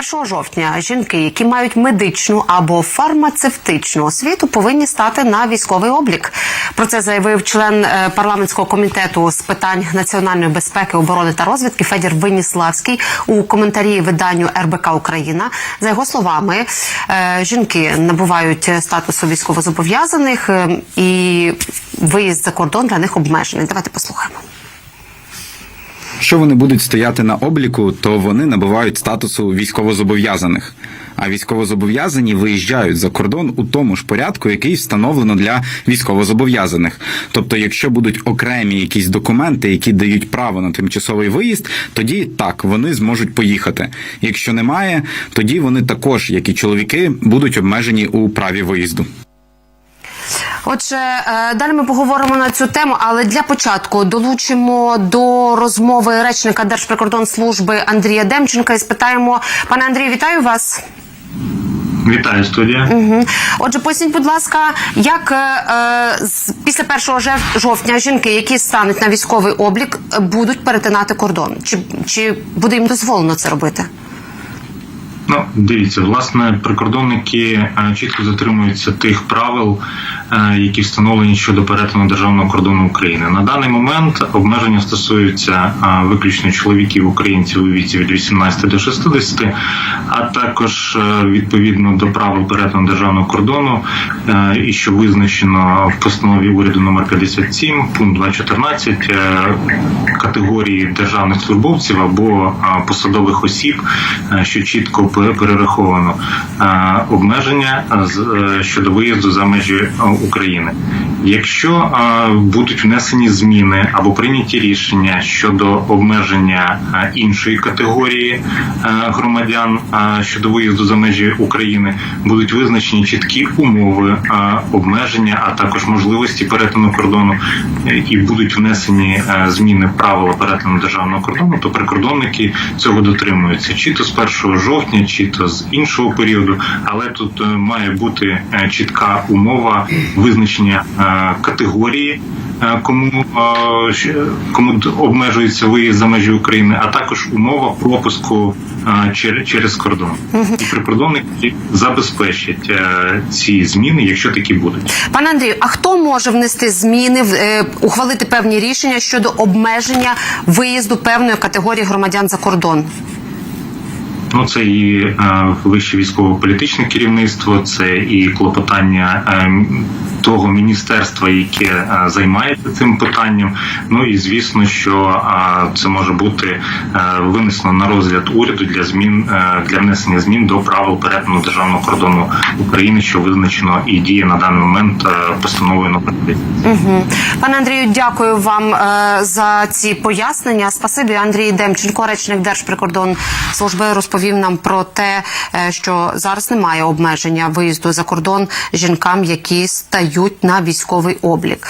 1 жовтня жінки, які мають медичну або фармацевтичну освіту, повинні стати на військовий облік. Про це заявив член е, парламентського комітету з питань національної безпеки, оборони та розвідки Федір Веніславський у коментарі виданню РБК Україна. За його словами, е, жінки набувають статусу військовозобов'язаних е, і виїзд за кордон для них обмежений. Давайте послухаємо. Якщо вони будуть стояти на обліку, то вони набувають статусу військовозобов'язаних. А військовозобов'язані виїжджають за кордон у тому ж порядку, який встановлено для військовозобов'язаних. Тобто, якщо будуть окремі якісь документи, які дають право на тимчасовий виїзд, тоді так вони зможуть поїхати. Якщо немає, тоді вони також, як і чоловіки, будуть обмежені у праві виїзду. Отже, е, далі ми поговоримо на цю тему, але для початку долучимо до розмови речника Держприкордонслужби Андрія Демченка і спитаємо, пане Андрію, вітаю вас. Вітаю студія. Мгм. Отже, поясніть, будь ласка, як е, е, з- після 1 жев- жовтня жінки, які стануть на військовий облік, будуть перетинати кордон? Чи, чи буде їм дозволено це робити? Ну, дивіться, власне, прикордонники е, чітко затримуються тих правил, е, які встановлені щодо перетину державного кордону України. На даний момент обмеження стосуються е, виключно чоловіків українців у віці від 18 до 60, а також відповідно до правил перетину державного кордону, і що визначено в постанові уряду номер 57, пункт 2.14, е, категорії державних службовців або посадових осіб, що чітко перераховано е, обмеження е, щодо виїзду за межі е, України. Якщо будуть внесені зміни або прийняті рішення щодо обмеження іншої категорії громадян щодо виїзду за межі України, будуть визначені чіткі умови обмеження, а також можливості перетину кордону, і будуть внесені зміни правила перетину державного кордону, то прикордонники цього дотримуються чи то з 1 жовтня, чи то з іншого періоду, але тут е, має бути е, чітка умова визначення е, категорії. Кому кому обмежується виїзд за межі України, а також умова пропуску чер- через кордон, і прикордонники забезпечать ці зміни, якщо такі будуть. Пане Андрію, а хто може внести зміни, в- ухвалити певні рішення щодо обмеження виїзду певної категорії громадян за кордон? Ну, це і е, вище військово-політичне керівництво, це і клопотання е, того міністерства, яке е, займається цим питанням. Ну і звісно, що е, це може бути е, винесено на розгляд уряду для змін для внесення змін до правил перетину державного кордону України, що визначено і діє на даний момент постановою 10. Угу. Пане Андрію, дякую вам за ці пояснення. Спасибі, Андрій Демченко, речник Держприкордонслужби, розповів нам про те, що зараз немає обмеження виїзду за кордон жінкам, які стають на військовий облік.